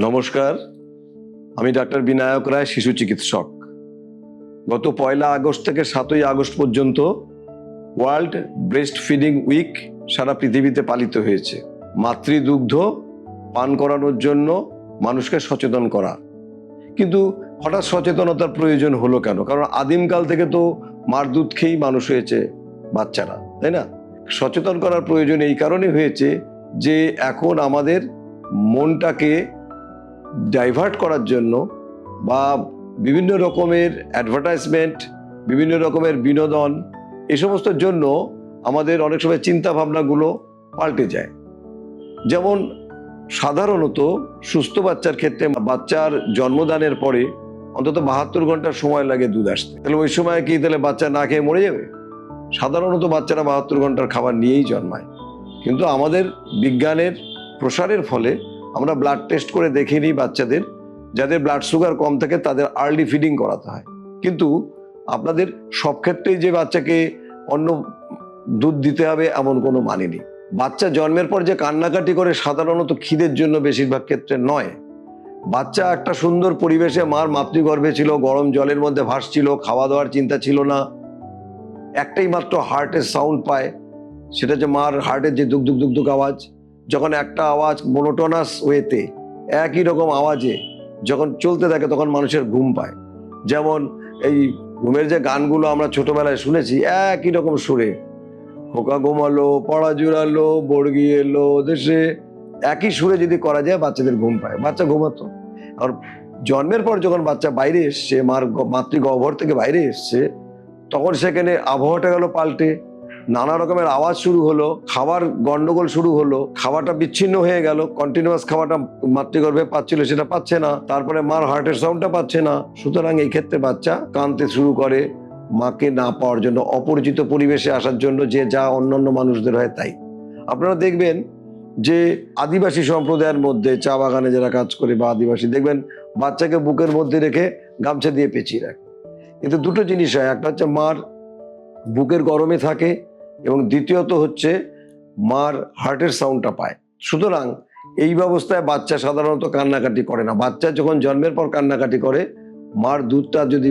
নমস্কার। আমি ডাক্তার বিনায়ক রায়, শিশু চিকিৎসক। গত পয়লা আগস্ট থেকে সাতই আগস্ট পর্যন্ত ওয়ার্ল্ড ব্রেস্ট ফিডিং উইক সারা পৃথিবীতে পালিত হয়েছে। মাতৃদুগ্ধ পান করানোর জন্য মানুষকে সচেতন করা। কিন্তু হঠাৎ সচেতনতার প্রয়োজন হলো কেন? কারণ আদিমকাল থেকে তো মার দুধ খেয়েই মানুষ হয়েছে বাচ্চারা, তাই না? সচেতন করার প্রয়োজন এই কারণে হয়েছে যে এখন আমাদের মনটাকে ডাইভার্ট করার জন্য বা বিভিন্ন রকমের অ্যাডভার্টাইজমেন্ট বিভিন্ন রকমের বিনোদন, এ সমস্তর জন্য আমাদের অনেক সময় চিন্তা ভাবনাগুলো পাল্টে যায়। যেমন সাধারণত সুস্থ বাচ্চার ক্ষেত্রে বাচ্চার জন্মদানের পরে অন্তত বাহাত্তর ঘণ্টার সময় লাগে দুধ আসতে। তাহলে ওই সময় কি তাহলে বাচ্চা না খেয়ে মরে যাবে? সাধারণত বাচ্চারা বাহাত্তর ঘণ্টার খাবার নিয়েই জন্মায়। কিন্তু আমাদের বিজ্ঞানের প্রসারের ফলে আমরা ব্লাড টেস্ট করে দেখে নিই বাচ্চাদের, যাদের ব্লাড সুগার কম থাকে তাদের আর্লি ফিডিং করাতে হয়। কিন্তু আপনাদের সব ক্ষেত্রেই যে বাচ্চাকে অন্য দুধ দিতে হবে এমন কোনো মানে নেই। বাচ্চা জন্মের পর যে কান্নাকাটি করে সাধারণত খিদের জন্য বেশিরভাগ ক্ষেত্রে নয়। বাচ্চা একটা সুন্দর পরিবেশে মার মাতৃগর্ভে ছিল, গরম জলের মধ্যে ভাসছিল খাওয়া দাওয়ার চিন্তা ছিল না। একটাই মাত্র হার্টের সাউন্ড পায়, সেটা যে মার হার্টের যে দুক দুক দুক দুক আওয়াজ যখন একটা আওয়াজ মোনোটোনাস ওয়েতে একই রকম আওয়াজে যখন চলতে থাকে, তখন মানুষের ঘুম পায়। যেমন এই ঘুমের যে গানগুলো আমরা ছোটবেলায় শুনেছি, একই রকম সুরে খোকা ঘুমালো, পড়া জুড়ালো, বর্গি এলো দেশে। একই সুরে যদি করা যায়, বাচ্চাদের ঘুম পায়। বাচ্চা ঘুমাতো। আর জন্মের পর যখন বাচ্চা বাইরে এসছে, মার মাতৃগহ্বর থেকে বাইরে এসছে, তখন সেখানে আবহাওয়াটা গেল পাল্টে। নানা রকমের আওয়াজ শুরু হলো, খাবার গন্ডগোল শুরু হলো খাওয়াটা বিচ্ছিন্ন হয়ে গেল কন্টিনিউয়াস খাওয়াটা মাতৃগর্ভে পাচ্ছিল সেটা পাচ্ছে না, তারপরে মার হার্টের সাউন্ডটা পাচ্ছে না। সুতরাং এই ক্ষেত্রে বাচ্চা কাঁদতে শুরু করে মাকে না পাওয়ার জন্য, অপরিচিত পরিবেশে আসার জন্য যে যা অন্যান্য মানুষদের হয় তাই। আপনারা দেখবেন যে আদিবাসী সম্প্রদায়ের মধ্যে, চা বাগানে যারা কাজ করে বা আদিবাসী, দেখবেন বাচ্চাকে বুকের মধ্যে রেখে গামছা দিয়ে পেঁচিয়ে রাখে। কিন্তু দুটো জিনিস হয়, একটা হচ্ছে মার বুকের গরমে থাকে এবং দ্বিতীয়ত হচ্ছে মার হার্টের সাউন্ডটা পায়। সুতরাং এই ব্যবস্থায় বাচ্চা সাধারণত কান্নাকাটি করে না। বাচ্চা যখন জন্মের পর কান্নাকাটি করে, মার দুধটা যদি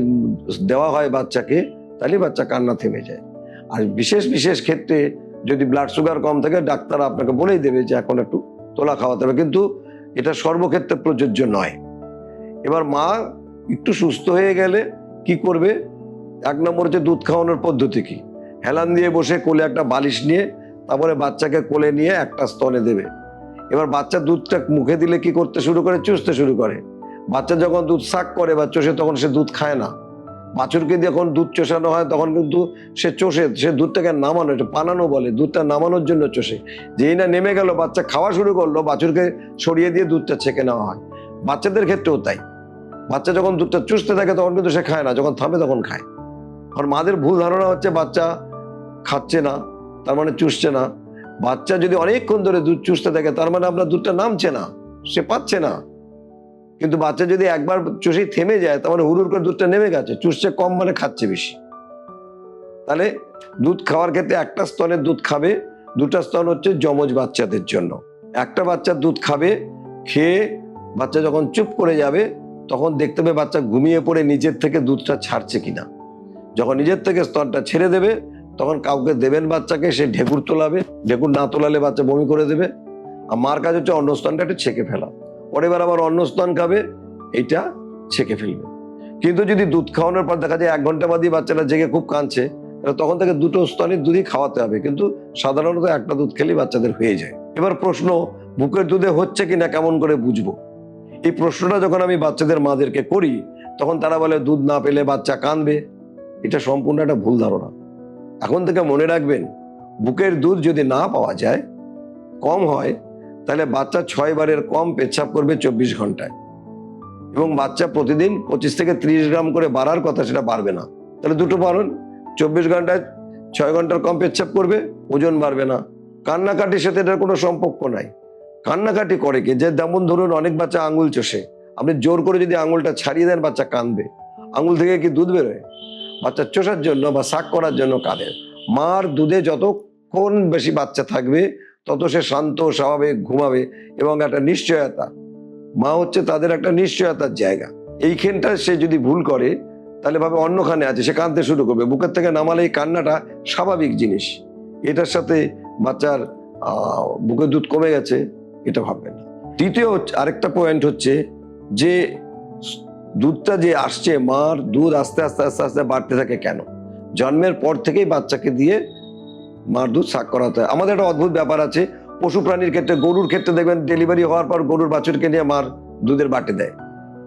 দেওয়া হয় বাচ্চাকে তাহলে বাচ্চা কান্না থেমে যায়। আর বিশেষ বিশেষ ক্ষেত্রে যদি ব্লাড সুগার কম থাকে, ডাক্তার আপনাকে বলেই দেবে যে এখন একটু তোলা খাওয়াতে হবে। কিন্তু এটা সর্বক্ষেত্রে প্রযোজ্য নয়। এবার মা একটু সুস্থ হয়ে গেলে কি করবে? এক নম্বর হচ্ছে দুধ খাওয়ানোর পদ্ধতি কি? হেলান দিয়ে বসে কোলে একটা বালিশ নিয়ে তারপরে বাচ্চাকে কোলে নিয়ে একটা স্তনে দেবে। এবার বাচ্চা দুধটা মুখে দিলে কি করতে শুরু করে? চুষতে শুরু করে। বাচ্চা যখন দুধ শাক করে বা চষে তখন সে দুধ খায় না। বাছুরকে যখন দুধ চষানো হয় তখন কিন্তু সে চষে, সে দুধটাকে নামানো, এটা পানানো বলে, দুধটা নামানোর জন্য চষে। যেই না নেমে গেল, বাচ্চা খাওয়া শুরু করল, বাছুরকে সরিয়ে দিয়ে দুধটা ছেঁকে নেওয়া হয়। বাচ্চাদের ক্ষেত্রেও তাই। বাচ্চা যখন দুধটা চুষতে থাকে তখন কিন্তু সে খায় না, যখন থামে তখন খায়। আর মাদের ভুল ধারণা হচ্ছে বাচ্চা খাচ্ছে না, তার মানে চুষছে না। বাচ্চা যদি অনেকক্ষণ ধরে দুধ চুষতে থাকে, তার মানে আপনার দুধটা নামছে না, সে পাচ্ছে না। কিন্তু বাচ্চা যদি একবার চুষেই থেমে যায়, তার মানে হুড়ুর করে দুধটা নেমে গেছে, চুষছে কম মানে খাচ্ছে বেশি। তাহলে দুধ খাওয়ার ক্ষেত্রে একটা স্তনের দুধ খাবে, দুটা স্তন হচ্ছে যমজ বাচ্চাদের জন্য। একটা বাচ্চা দুধ খাবে, খেয়ে বাচ্চা যখন চুপ করে যাবে, তখন দেখতে হবে বাচ্চা ঘুমিয়ে পড়ে নিজের থেকে দুধটা ছাড়ছে কিনা। যখন নিজের থেকে স্তনটা ছেড়ে দেবে তখন কাউকে দেবেন বাচ্চাকে, সে ঢেকুর তোলাবে, ঢেকুর না তোলালে বাচ্চা বমি করে দেবে। আর মার কাজ হচ্ছে অন্য স্তনটা একটু ছেঁকে ফেলা। পরে এবার আবার অন্য স্তন খাবে এইটা ছেঁকে ফেলবে। কিন্তু যদি দুধ খাওয়ানোর পর দেখা যায় এক ঘণ্টা বাদই বাচ্চাটা জেগে খুব কাঁদছে তখন থেকে দুটো স্তনের দুধই খাওয়াতে হবে। কিন্তু সাধারণত একটা দুধ খেলেই বাচ্চাদের হয়ে যায়। এবার প্রশ্ন, বুকের দুধে হচ্ছে কি না কেমন করে বুঝব? এই প্রশ্নটা যখন আমি বাচ্চাদের মাদেরকে করি, তখন তারা বলে, দুধ না পেলে বাচ্চা কাঁদবে। এটা সম্পূর্ণ একটা ভুল ধারণা। এখন থেকে মনে রাখবেন, বুকের দুধ যদি না পাওয়া যায়, কম হয়, তাহলে বাচ্চা ছয় বারের কম পেচ্ছাপ করবে চব্বিশ ঘন্টায়। এবং বাচ্চা প্রতিদিন পঁচিশ থেকে ত্রিশ গ্রাম করে বাড়ার কথা সেটা বাড়বে না। তাহলে দুটো পালন চব্বিশ ঘন্টায় ছয় ঘণ্টার কম পেচ্ছাপ করবে, ওজন বাড়বে না। কান্নাকাটির সাথে এটার কোনো সম্পর্ক নাই। কান্নাকাটি করে কি? যে যেমন ধরুন অনেক বাচ্চা আঙুল চষে, আপনি জোর করে যদি আঙুলটা ছাড়িয়ে দেন বাচ্চা কাঁদবে। আঙুল থেকে কি দুধ বেরোয়? বাচ্চা চষার জন্য বা শাক করার জন্য কাঁদে মার দুধে যতক্ষণ বেশি বাচ্চা থাকবে, তত সে শান্ত স্বাভাবিক ঘুমাবে এবং একটা নিশ্চয়তা। মা হচ্ছে তাদের একটা নিশ্চয়তার জায়গা। এইখানটা সে যদি ভুল করে, তাহলে ভাবে অন্যখানে আছে, সে কাঁদতে শুরু করবে। বুকের থেকে নামালে এই কান্নাটা স্বাভাবিক জিনিস। এটার সাথে বাচ্চার বুকের দুধ কমে গেছে, এটা ভাববেন না। তৃতীয় আরেকটা পয়েন্ট হচ্ছে যে দুধটা যে আসছে, মার দুধ আস্তে আস্তে আস্তে আস্তে বাড়তে থাকে কেন? জন্মের পর থেকেই বাচ্চাকে দিয়ে মার দুধ শাক করাতে হয়। আমাদের একটা অদ্ভুত ব্যাপার আছে। পশু প্রাণীর ক্ষেত্রে, গরুর ক্ষেত্রে দেখবেন ডেলিভারি হওয়ার পর গরুর বাছুরকে নিয়ে মার দুধের বাটে দেয়।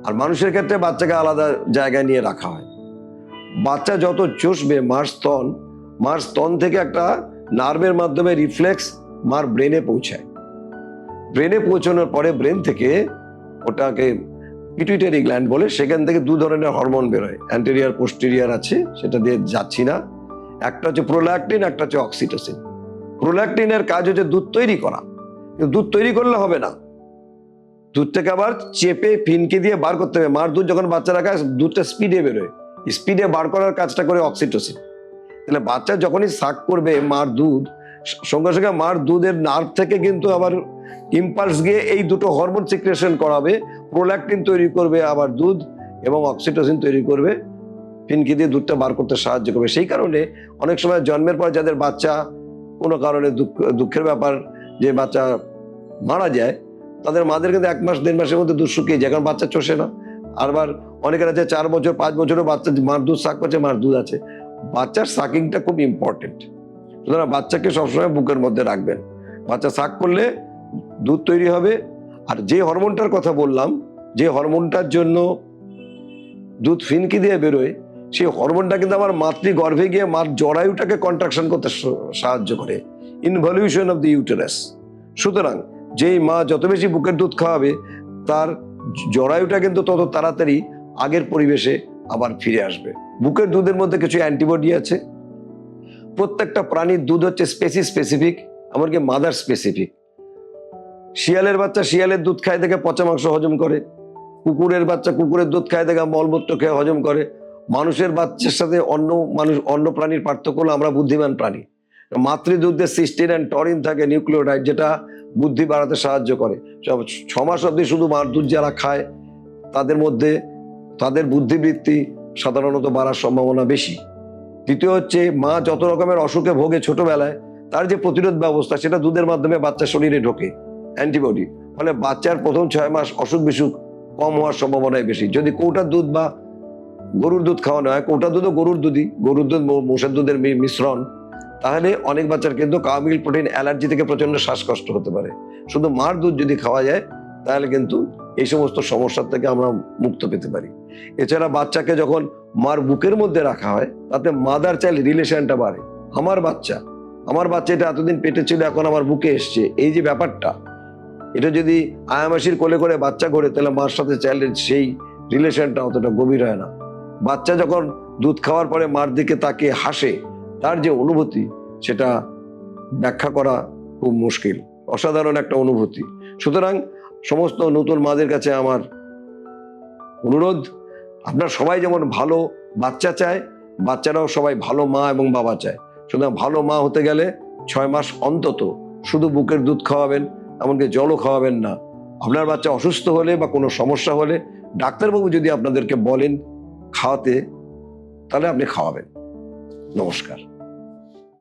আর মানুষের ক্ষেত্রে বাচ্চাকে আলাদা জায়গায় নিয়ে রাখা হয়। বাচ্চা যত চষবে, মার স্তন মার স্তন থেকে একটা নার্ভের মাধ্যমে রিফ্লেক্স মার ব্রেনে পৌঁছায়। ব্রেনে পৌঁছানোর পরে ব্রেন থেকে ওটাকে পিটুইটারি গ্ল্যান্ড বলে সেখান থেকে দু ধরনের হরমোন বেরোয়। অ্যান্টেরিয়ার পোস্টেরিয়ার আছে, সেটা দিয়ে যাচ্ছি না। একটা হচ্ছে প্রোল্যাক্টিন একটা হচ্ছে অক্সিটোসিন প্রোল্যাক্টিনের কাজ হচ্ছে দুধ তৈরি করা। কিন্তু দুধ তৈরি করলে হবে না। দুধ থেকে আবার চেপে ফিনকে দিয়ে বার করতে হবে। মার দুধ যখন বাচ্চারা খায় দুধটা স্পিডে বেরোয়। স্পিডে বার করার কাজটা করে অক্সিটোসিন তাহলে বাচ্চা যখনই শাক করবে মার দুধ সঙ্গে সঙ্গে মার দুধের নার্ভ থেকে কিন্তু আবার ইম্পালস গিয়ে এই দুটো হরমোন সিক্রেশন করাবে। প্রোল্যাক্টিন তৈরি করবে আবার দুধ এবং অক্সিটোসিন তৈরি করবে, ফিনকি দিয়ে দুধটা বার করতে সাহায্য করবে। সেই কারণে অনেক সময় জন্মের পর যাদের বাচ্চা, কোনো কারণে দুঃখ, দুঃখের ব্যাপার যে বাচ্চা মারা যায়, তাদের মাদের কিন্তু এক মাস, দেড় মাসের মধ্যে দুধ শুকিয়ে যায়, কারণ বাচ্চা চষে না। আবার অনেকের আছে চার বছর, পাঁচ বছরও বাচ্চা মার দুধ শাক করছে মার দুধ আছে। বাচ্চার সাকিংটা খুব ইম্পর্টেন্ট সুতরাং বাচ্চাকে সবসময় বুকের মধ্যে রাখবেন। বাচ্চা শাক করলে দুধ তৈরি হবে আর যে হরমোনটার কথা বললাম, যে হরমোনটার জন্য দুধ ফিনকি দিয়ে বেরোয়, সেই হরমোনটা কিন্তু আমার মাতৃ গর্ভে গিয়ে মার জরায়ুটাকে কন্ট্রাকশন করতে সাহায্য করে। ইনভলিউশন অফ দি ইউটেরাস সুতরাং যেই মা যত বেশি বুকের দুধ খাওয়াবে, তার জরায়ুটা কিন্তু তত তাড়াতাড়ি আগের পরিবেশে আবার ফিরে আসবে। বুকের দুধের মধ্যে কিছু অ্যান্টিবডি আছে। প্রত্যেকটা প্রাণীর দুধ হচ্ছে স্পেসি স্পেসিফিক এমনকি মাদার স্পেসিফিক শিয়ালের বাচ্চা শিয়ালের দুধ খায় দেখে পচা মাংস হজম করে। কুকুরের বাচ্চা কুকুরের দুধ খায় দেখে মলমূত্র খেয়ে হজম করে। মানুষের বাচ্চার সাথে অন্য মানুষ, অন্য প্রাণীর পার্থক্য হলো আমরা বুদ্ধিমান প্রাণী। মাতৃ দুধে সিস্টিন অ্যান্ড টরিন থাকে নিউক্লিওটাইড, যেটা বুদ্ধি বাড়াতে সাহায্য করে। সব- ছ মাস অবধি শুধু দুধ যারা খায়, তাদের মধ্যে তাদের বুদ্ধিবৃত্তি সাধারণত বাড়ার সম্ভাবনা বেশি। দ্বিতীয় হচ্ছে, মা যত রকমের অসুখে ভোগে ছোটবেলায়, তার যে প্রতিরোধ ব্যবস্থা, সেটা দুধের মাধ্যমে বাচ্চার শরীরে ঢোকে। অ্যান্টিবডি, ফলে বাচ্চার প্রথম ছয় মাস অসুখ বিসুখ কম হওয়ার সম্ভাবনাই বেশি। যদি কৌটার দুধ বা গরুর দুধ খাওয়ানো হয়, কৌটার দুধও গরুর দুধই, গরুর দুধ মোষের দুধের মিশ্রণ, তাহলে অনেক বাচ্চার কিন্তু কামিল প্রোটিন অ্যালার্জি থেকে প্রচণ্ড শ্বাসকষ্ট হতে পারে। শুধু মার দুধ যদি খাওয়া যায়, তাহলে কিন্তু এই সমস্ত সমস্যার থেকে আমরা মুক্ত পেতে পারি। এছাড়া বাচ্চাকে যখন মার বুকের মধ্যে রাখা হয়, তাতে মাদার চাইল্ড রিলেশনটা বাড়ে। আমার বাচ্চা আমার বাচ্চা এটা এতদিন পেটে ছিল, এখন আমার বুকে এসছে। এই যে ব্যাপারটা এটা যদি আয়ামাসির কোলে করে বাচ্চা করে তাহলে মার সাথে চাইল্ডের সেই রিলেশনটা অতটা গভীর হয় না। বাচ্চা যখন দুধ খাওয়ার পরে মার দিকে তাকে হাসে, তার যে অনুভূতি, সেটা ব্যাখ্যা করা খুব মুশকিল। অসাধারণ একটা অনুভূতি। সুতরাং সমস্ত নতুন মাদের কাছে আমার অনুরোধ, আপনার সবাই যেমন ভালো বাচ্চা চায়, বাচ্চারাও সবাই ভালো মা এবং বাবা চায়। সুতরাং ভালো মা হতে গেলে ছয় মাস অন্তত শুধু বুকের দুধ খাওয়াবেন এমনকি জলও খাওয়াবেন না। আপনার বাচ্চা অসুস্থ হলে বা কোনো সমস্যা হলে ডাক্তারবাবু যদি আপনাদেরকে বলেন খাওয়াতে, তাহলে আপনি খাওয়াবেন। নমস্কার।